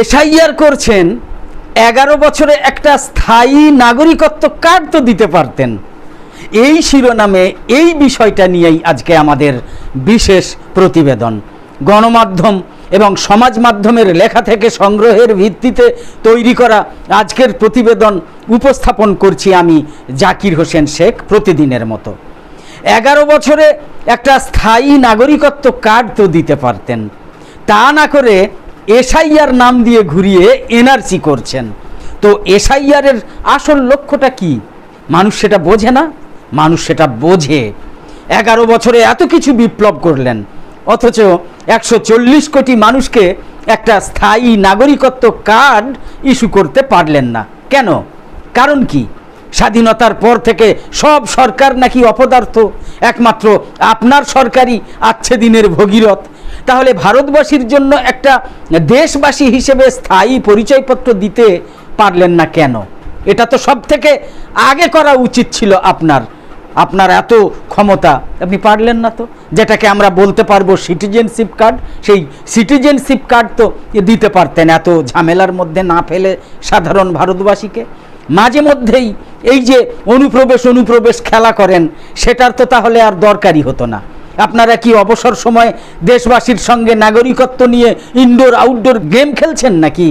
SIR করছেন, এগারো বছরে একটা স্থায়ী নাগরিকত্ব কার্ড তো দিতে পারতেন। এই শিরোনামে এই বিষয়টা নিয়েই আজকে আমাদের বিশেষ প্রতিবেদন। গণমাধ্যম এবং সমাজ মাধ্যমের লেখা থেকে সংগ্রহের ভিত্তিতে তৈরি করা আজকের প্রতিবেদন উপস্থাপন করছি আমি জাকির হোসেন শেখ প্রতিদিনের মতো। এগারো বছরে একটা স্থায়ী নাগরিকত্ব কার্ড তো দিতে পারতেন। তা না করে এসআইআর নাম দিয়ে ঘুরিয়ে এনআরসি করছেন। তো এসআইআরের আসল লক্ষ্যটা কি? মানুষ সেটা বোঝে না, মানুষ সেটা বোঝে। এগারো বছরে এত কিছু বিপ্লব করলেন, অথচ একশো চল্লিশ কোটি মানুষকে একটা স্থায়ী নাগরিকত্ব কার্ড ইস্যু করতে পারলেন না। কেন? কারণ কি? স্বাধীনতার পর থেকে সব সরকার নাকি অপদার্থ, একমাত্র আপনার সরকারই আচ্ছে দিনের ভগীরথ। তাহলে ভারতবাসীর জন্য একটা দেশবাসী হিসেবে স্থায়ী পরিচয়পত্র দিতে পারলেন না কেন? এটা তো সব থেকে আগে করা উচিত ছিল আপনার আপনার এত ক্ষমতা। আপনি পারলেন না তো? যেটাকে আমরা বলতে পারব সিটিজেনশিপ কার্ড সেই সিটিজেনশিপ কার্ড তো দিতে পারতেন এত ঝামেলার মধ্যে না ফেলে সাধারণ ভারতবাসীকে। মাঝে মধ্যেই এই যে অনুপ্রবেশ অনুপ্রবেশ খেলা করেন, সেটার তো তাহলে আর দরকারই হতো না। আপনারা কি অবসর সময় দেশবাসীর সঙ্গে নাগরিকত্ব নিয়ে ইনডোর আউটডোর গেম খেলছেন নাকি?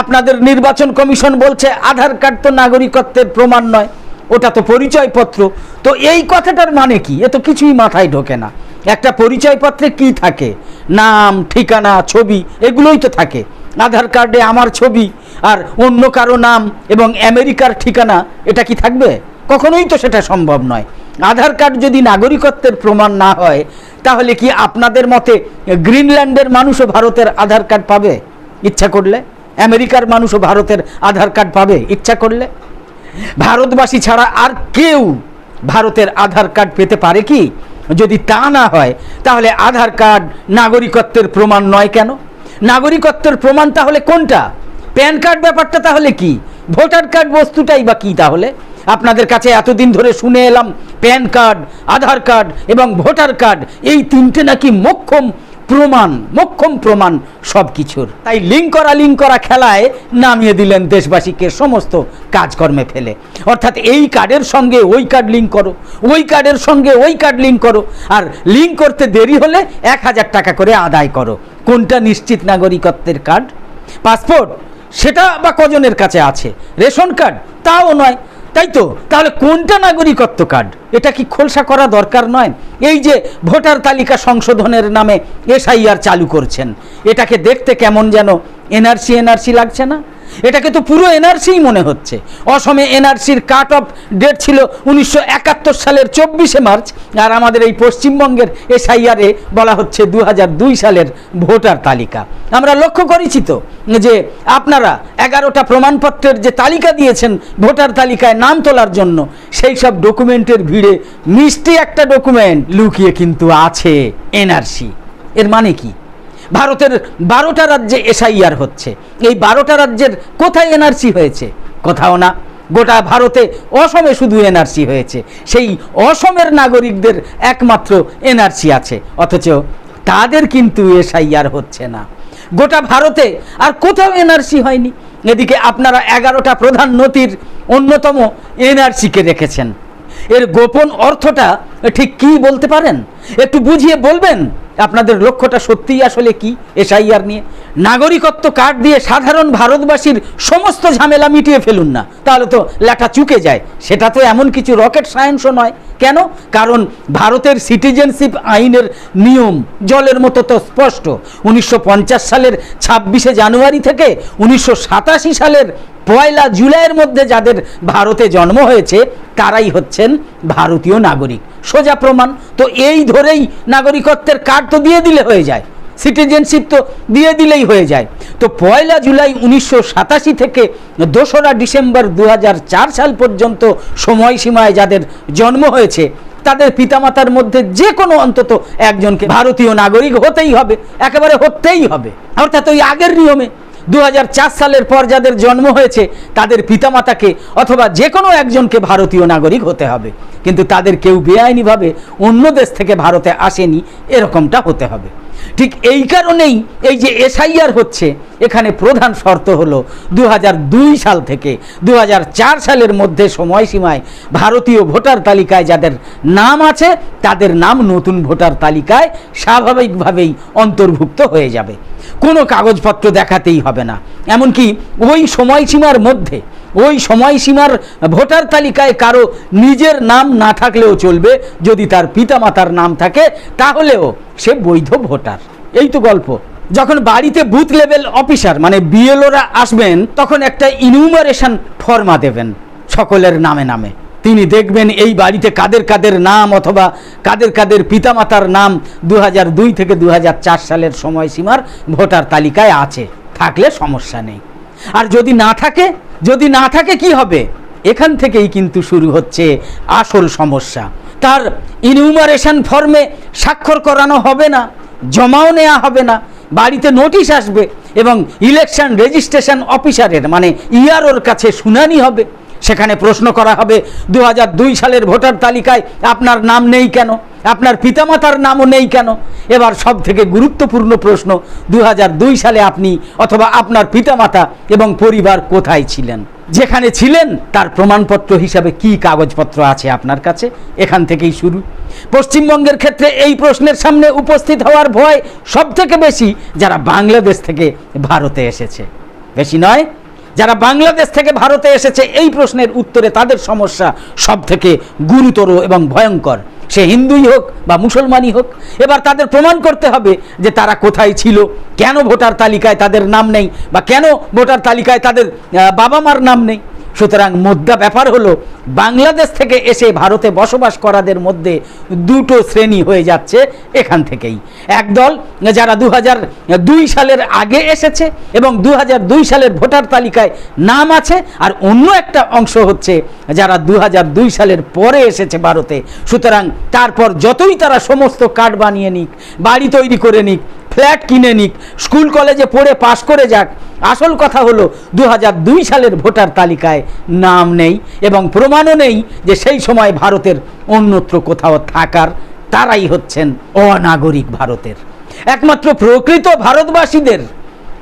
আপনাদের নির্বাচন কমিশন বলছে আধার কার্ড তো নাগরিকত্বের প্রমাণ নয়, ওটা তো পরিচয়পত্র। তো এই কথাটার মানে কি? এ তো কিছুই মাথায় ঢোকে না। একটা পরিচয়পত্রে কি থাকে? নাম, ঠিকানা, ছবি, এগুলোই তো থাকে। আধার কার্ডে আমার ছবি আর অন্য কারও নাম এবং আমেরিকার ঠিকানা, এটা কি থাকবে? কখনোই তো সেটা সম্ভব নয়। আধার কার্ড যদি নাগরিকত্বের প্রমাণ না হয়, তাহলে কি আপনাদের মতে গ্রিনল্যান্ডের মানুষও ভারতের আধার কার্ড পাবে? ইচ্ছা করলে? আমেরিকার মানুষও ভারতের আধার কার্ড পাবে? ইচ্ছা করলে? ভারতবাসী ছাড়া আর কেউ ভারতের আধার কার্ড পেতে পারে কি? যদি তা না হয়, তাহলে আধার কার্ড নাগরিকত্বের প্রমাণ নয় কেন? নাগরিকত্বের প্রমাণ তাহলে কোনটা? প্যান কার্ড ব্যাপারটা তাহলে কি? ভোটার কার্ড বস্তুটাই বা কি তাহলে? আপনাদের কাছে এতদিন ধরে শুনে এলাম, প্যান কার্ড, আধার কার্ড এবং ভোটার কার্ড, এই তিনটে নাকি মোক্ষম প্রমাণ মোক্ষম প্রমাণ সব কিছুর তাই লিঙ্ক করা লিঙ্ক করা খেলায় নামিয়ে দিলেন দেশবাসীকে সমস্ত কাজকর্মে ফেলে। অর্থাৎ এই কার্ডের সঙ্গে ওই কার্ড লিঙ্ক করো, ওই কার্ডের সঙ্গে ওই কার্ড লিঙ্ক করো, আর লিঙ্ক করতে দেরি হলে এক হাজার টাকা করে আদায় করো। কোনটা নিশ্চিত নাগরিকত্বের কার্ড? পাসপোর্ট? সেটা বা কজনের কাছে আছে? Ration card? তাও নয়। তাই তো? তাহলে কোনটা নাগরিকত্ব কার্ড? এটা কি খোলসা করা দরকার নয়? এই যে ভোটার তালিকা সংশোধনের নামে এসআইআর চালু করছেন, এটাকে দেখতে কেমন যেন এনআরসি এনআরসি লাগছে না? এটাকে তো পুরো এনআরসিই মনে হচ্ছে। অসমে এনআরসির কাট অফ ডেট ছিল উনিশশো একাত্তর সালের চব্বিশে মার্চ, আর আমাদের এই পশ্চিমবঙ্গের এসআইআরে বলা হচ্ছে দু সালের ভোটার তালিকা। আমরা লক্ষ্য করেছি তো যে আপনারা এগারোটা প্রমাণপত্রের যে তালিকা দিয়েছেন ভোটার তালিকায় নাম তোলার জন্য, সেই সব ডকুমেন্টের ভিড়ে মিষ্টি একটা ডকুমেন্ট লুকিয়ে কিন্তু আছে এনআরসি। এর মানে কি? ভারতের বারোটা রাজ্যে এসআইআর হচ্ছে। এই বারোটা রাজ্যের কোথায় এনআরসি হয়েছে? কোথাও না। গোটা ভারতে অসমে শুধু এনআরসি হয়েছে। সেই অসমের নাগরিকদের একমাত্র এনআরসি আছে। অথচ তাদের কিন্তু এসআইআর হচ্ছে না। গোটা ভারতে আর কোথাও এনআরসি হয়নি। এদিকে আপনারা এগারোটা প্রধান নথির অন্যতম এনআরসিকে রেখেছেন। এর গোপন অর্থটা ঠিক কি বলতে পারেন? একটু বুঝিয়ে বলবেন? আপনাদের লক্ষ্যটা সত্যিই আসলে কি? এসআইআর নিয়ে। নাগরিকত্ব কার্ড দিয়ে সাধারণ ভারতবাসীর সমস্ত ঝামেলা মিটিয়ে ফেলুন না। তাহলে তো লেখা চুকে যায়। সেটা তো এমন কিছু রকেট সায়েন্সও নয়। কেন? কারণ ভারতের সিটিজেনশিপ আইনের নিয়ম জলের মতো তো স্পষ্ট। উনিশশো পঞ্চাশ সালের ছাব্বিশে জানুয়ারি থেকে উনিশশো সাতাশি সালের পয়লা জুলাইয়ের মধ্যে যাদের ভারতে জন্ম হয়েছে, তারাই হচ্ছেন ভারতীয় নাগরিক। সোজা প্রমাণ, তো এই ধরেই নাগরিকত্বের কার্ড তো দিয়ে দিলে হয়ে যায়। সিটিজেনশিপ তো দিয়ে দিলেই হয়ে যায়। তো পয়লা জুলাই উনিশশো সাতাশি থেকে দোসরা ডিসেম্বর দু হাজার চার সাল পর্যন্ত সময়সীমায় যাদের জন্ম হয়েছে, তাদের পিতামাতার মধ্যে যে কোনো অন্তত একজনকে ভারতীয় নাগরিক হতেই হবে, একেবারে হতেই হবে। অর্থাৎ ওই আগের নিয়মে দু হাজার চার সালের পর যাদের জন্ম হয়েছে, তাদের পিতামাতাকে অথবা যে কোনো একজনকে ভারতীয় নাগরিক হতে হবে। কিন্তু তাদের কেউ বেআইনিভাবে অন্য দেশ থেকে ভারতে আসেনি, এরকমটা হতে হবে। ঠিক এই কারণেই এই যে এসআইআর হচ্ছে, এখানে প্রধান শর্ত হলো দু হাজার দুই সাল থেকে দু হাজার চার সালের মধ্যে সময়সীমায় ভারতীয় ভোটার তালিকায় যাদের নাম আছে, তাদের নাম নতুন ভোটার তালিকায় স্বাভাবিকভাবেই অন্তর্ভুক্ত হয়ে যাবে। কোনো কাগজপত্র দেখাতেই হবে না। এমনকি ওই সময়সীমার মধ্যে ওই সময়সীমার ভোটার তালিকায় কারও নিজের নাম না থাকলেও চলবে। যদি তার পিতামাতার নাম থাকে, তাহলেও সে বৈধ ভোটার। এই তো গল্প। যখন বাড়িতে বুথ লেভেল অফিসার মানে বিএলওরা আসবেন, তখন একটা ইনুমারেশন ফর্মা দেবেন, সকলের নামে নামে। তিনি দেখবেন এই বাড়িতে কাদের কাদের নাম অথবা কাদের কাদের পিতামাতার নাম দু হাজার দুই থেকে দু হাজার চার সালের সময়সীমার ভোটার তালিকায় আছে। থাকলে সমস্যা নেই। আর যদি না থাকে যদি না থাকে কি হবে? এখান থেকেই কিন্তু শুরু হচ্ছে আসল সমস্যা। তার ইনিউমারেশন ফর্মে স্বাক্ষর করানো হবে না, জমাও নেওয়া হবে না, বাড়িতে নোটিশ আসবে এবং ইলেকশন রেজিস্ট্রেশন অফিসারের মানে ইআরওর কাছে শুনানি হবে। সেখানে প্রশ্ন করা হবে দু হাজার দুই সালের ভোটার তালিকায় আপনার নাম নেই কেন? আপনার পিতামাতার নামও নেই কেন? এবার সব থেকে গুরুত্বপূর্ণ প্রশ্ন দু হাজার দুই সালে আপনি অথবা আপনার পিতামাতা এবং পরিবার কোথায় ছিলেন? যেখানে ছিলেন, তার প্রমাণপত্র হিসাবে কি কাগজপত্র আছে আপনার কাছে? এখান থেকেই শুরু। পশ্চিমবঙ্গের ক্ষেত্রে এই প্রশ্নের সামনে উপস্থিত হওয়ার ভয় সব থেকে বেশি যারা বাংলাদেশ থেকে ভারতে এসেছে। বেশি নয়, যারা বাংলাদেশ থেকে ভারতে এসেছে, এই প্রশ্নের উত্তরে তাদের সমস্যা সব থেকে গুরুতর এবং ভয়ঙ্কর। সে হিন্দুই হোক বা মুসলমানই হোক, এবার তাদের প্রমাণ করতে হবে যে তারা কোথায় ছিল, কেন ভোটার তালিকায় তাদের নাম নেই বা কেন ভোটার তালিকায় তাদের বাবা মার নাম নেই। সুতরাং মুদ্রা ব্যাপার হলো, বাংলাদেশ থেকে এসে ভারতে বসবাস করাদের মধ্যে দুটো শ্রেণি হয়ে যাচ্ছে এখান থেকেই। একদল যারা দু দুই সালের আগে এসেছে এবং দু দুই সালের ভোটার তালিকায় নাম আছে, আর অন্য একটা অংশ হচ্ছে যারা দু দুই সালের পরে এসেছে ভারতে। সুতরাং তারপর যতই তারা সমস্ত কার্ড বানিয়ে নিক, বাড়ি তৈরি করে নিক ফ্ল্যাট কিনে নিক, স্কুল কলেজে পড়ে পাশ করে যাক। আসল কথা হলো দু হাজার দুই সালের ভোটার তালিকায় নাম নেই এবং প্রমাণও নেই যে সেই সময় ভারতের অন্যত্র কোথাও থাকার। তারাই হচ্ছেন অনাগরিক ভারতের। একমাত্র প্রকৃত ভারতবাসীদের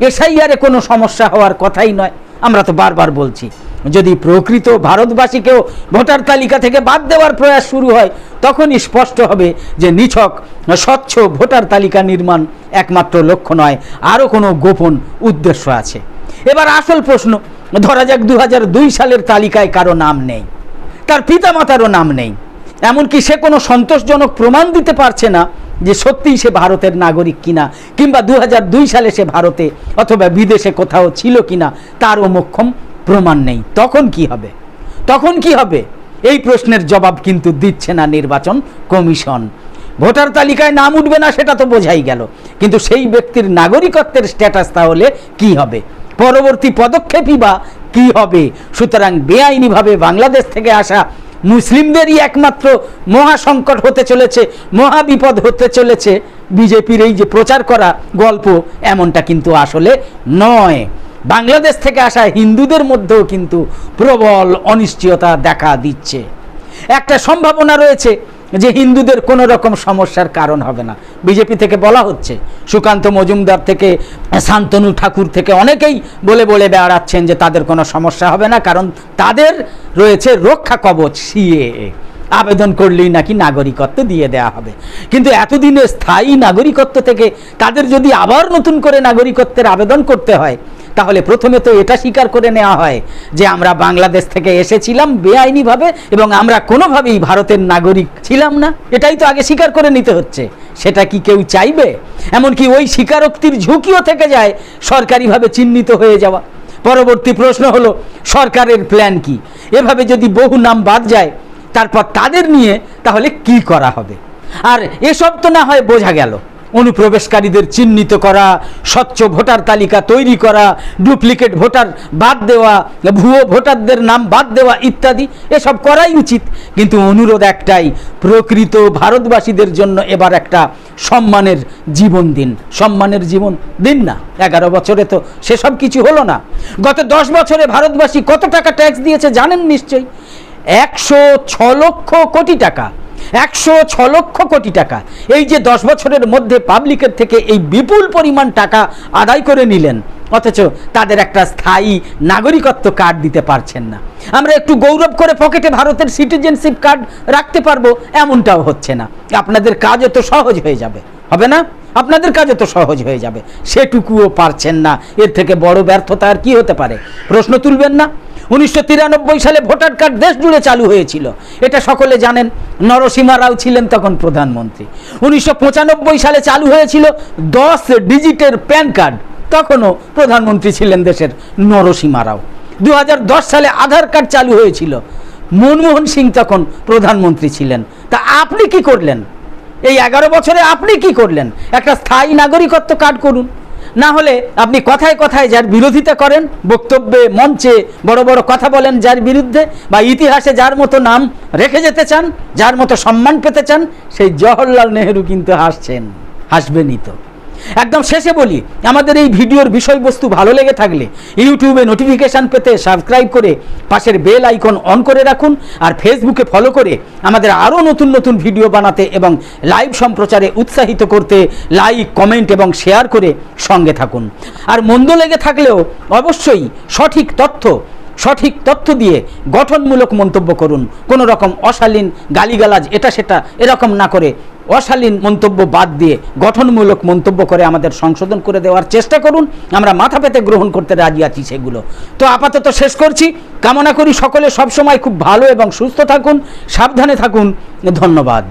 এসআইআরে কোনো সমস্যা হওয়ার কথাই নয়। আমরা তো বারবার বলছি যদি প্রকৃত ভারতবাসীকেও ভোটার তালিকা থেকে বাদ দেওয়ার প্রয়াস শুরু হয়, তখনই স্পষ্ট হবে যে নিছক, স্বচ্ছ ভোটার তালিকা নির্মাণ একমাত্র লক্ষ্য নয়, আরও কোনো গোপন উদ্দেশ্য আছে। এবার আসল প্রশ্ন, ধরা যাক দু হাজার দুই সালের তালিকায় কারও নাম নেই, তার পিতামাতারও নাম নেই, এমনকি সে কোনো সন্তোষজনক প্রমাণ দিতে পারছে না যে সত্যিই সে ভারতের নাগরিক কিনা, কিংবা দু হাজার দুই সালে সে ভারতে অথবা বিদেশে কোথাও ছিল কিনা, তারও মোক্ষম প্রমাণ নেই। তখন কি হবে? তখন কি হবে? এই প্রশ্নের জবাব কিন্তু দিচ্ছে না নির্বাচন কমিশন। ভোটার তালিকায় নাম উঠবে না, সেটা তো বোঝাই গেল। কিন্তু সেই ব্যক্তির নাগরিকত্বের স্ট্যাটাস তাহলে কি হবে? পরবর্তী পদক্ষেপই বা কি হবে? সুতরাং বেআইনিভাবে বাংলাদেশ থেকে আসা মুসলিমদেরই একমাত্র মহা সংকট হতে চলেছে মহা বিপদ হতে চলেছে। বিজেপির এই যে প্রচার করা গল্প, এমনটা কিন্তু আসলে নয়। বাংলাদেশ থেকে আসা হিন্দুদের মধ্যেও কিন্তু প্রবল অনিশ্চয়তা দেখা দিচ্ছে। একটা সম্ভাবনা রয়েছে যে হিন্দুদের কোনো রকম সমস্যার কারণ হবে না। বিজেপি থেকে বলা হচ্ছে, সুকান্ত মজুমদার থেকে, শান্তনু ঠাকুর থেকে অনেকেই বলে বলে বেড়াচ্ছেন যে তাদের কোনো সমস্যা হবে না, কারণ তাদের রয়েছে রক্ষা কবচ, সিএএ। আবেদন করলেই নাকি নাগরিকত্ব দিয়ে দেওয়া হবে। কিন্তু এতদিনে স্থায়ী নাগরিকত্ব থেকে তাদের যদি আবার নতুন করে নাগরিকত্বের আবেদন করতে হয়, তাহলে প্রথমে তো এটা স্বীকার করে নেওয়া হয় যে আমরা বাংলাদেশ থেকে এসেছিলাম বেআইনিভাবে এবং আমরা কোনোভাবেই ভারতের নাগরিক ছিলাম না। এটাই তো আগে স্বীকার করে নিতে হচ্ছে। সেটা কি কেউ চাইবে? এমনকি ওই স্বীকারোক্তির ঝুঁকিও থেকে যায় সরকারিভাবে চিহ্নিত হয়ে যাওয়া। পরবর্তী প্রশ্ন হলো, সরকারের প্ল্যান কি? এভাবে যদি বহু নাম বাদ যায় তারপর তাদের নিয়ে তাহলে কি করা হবে? আর এসব তো না হয় বোঝা গেল। অনুপ্রবেশকারীদের চিহ্নিত করা, স্বচ্ছ ভোটার তালিকা তৈরি করা, ডুপ্লিকেট ভোটার বাদ দেওয়া, ভুয়ো ভোটারদের নাম বাদ দেওয়া ইত্যাদি, এসব করাই উচিত। কিন্তু অনুরোধ একটাই, প্রকৃত ভারতবাসীদের জন্য এবার একটা সম্মানের জীবন দিন। সম্মানের জীবন দিন না। এগারো বছরে তো সেসব কিছু হলো না। গত দশ বছরে ভারতবাসী কত টাকা ট্যাক্স দিয়েছে জানেন নিশ্চয়ই? একশো ছ লক্ষ কোটি টাকা, একশো ছ লক্ষ কোটি টাকা। এই যে দশ বছরের মধ্যে পাবলিকের থেকে এই বিপুল পরিমাণ টাকা আদায় করে নিলেন, অথচ তাদের একটা স্থায়ী নাগরিকত্ব কার্ড দিতে পারছেন না। আমরা একটু গৌরব করে পকেটে ভারতের সিটিজেনশিপ কার্ড রাখতে পারব, এমনটাও হচ্ছে না। আপনাদের কাজও তো সহজ হয়ে যাবে। হবে না? আপনাদের কাজও তো সহজ হয়ে যাবে। সেটুকুও পারছেন না। এর থেকে বড় ব্যর্থতা আর কি হতে পারে? প্রশ্ন তুলবেন না? উনিশশো তিরানব্বই সালে ভোটার কার্ড দেশ জুড়ে চালু হয়েছিল। এটা সকলে জানেন, নরসিমা রাও ছিলেন তখন প্রধানমন্ত্রী। উনিশশো পঁচানব্বই সালে চালু হয়েছিল দশ ডিজিটের প্যান কার্ড। তখনও প্রধানমন্ত্রী ছিলেন দেশের নরসীমা রাও। দু হাজার দশ সালে আধার কার্ড চালু হয়েছিল। মনমোহন সিং তখন প্রধানমন্ত্রী ছিলেন। তা আপনি কি করলেন? এই এগারো বছরে আপনি কি করলেন? একটা স্থায়ী নাগরিকত্ব কার্ড করুন। না হলে আপনি কথায় কথায় যার বিরোধিতা করেন, বক্তব্যে, মঞ্চে বড় বড় কথা বলেন যার বিরুদ্ধে বা ইতিহাসে যার মতো নাম রেখে যেতে চান, যার মতো সম্মান পেতে চান, সেই জওহরলাল নেহেরু কিন্তু হাসছেন, হাসবেনই তো। একদম শেষে বলি, আমাদের এই ভিডিওর বিষয়বস্তু ভালো লেগে থাকলে ইউটিউবে নোটিফিকেশান পেতে সাবস্ক্রাইব করে পাশের বেল আইকন অন করে রাখুন আর ফেসবুকে ফলো করে আমাদের আরও নতুন নতুন ভিডিও বানাতে এবং লাইভ সম্প্রচারে উৎসাহিত করতে লাইক কমেন্ট এবং শেয়ার করে সঙ্গে থাকুন। আর মন্দ লেগে থাকলেও অবশ্যই সঠিক তথ্য সঠিক তথ্য দিয়ে গঠনমূলক মন্তব্য করুন। কোনো রকম অশালীন গালিগালাজ, এটা সেটা, এরকম না করে অশালীন মন্তব্য বাদ দিয়ে গঠনমূলক মন্তব্য করে আমাদের সংশোধন করে দেওয়ার চেষ্টা করুন। আমরা মাথা পেতে গ্রহণ করতে রাজি আছি সেগুলো। তো আপাতত শেষ করছি। কামনা করি সকলে সবসময় খুব ভালো এবং সুস্থ থাকুন, সাবধানে থাকুন। ধন্যবাদ।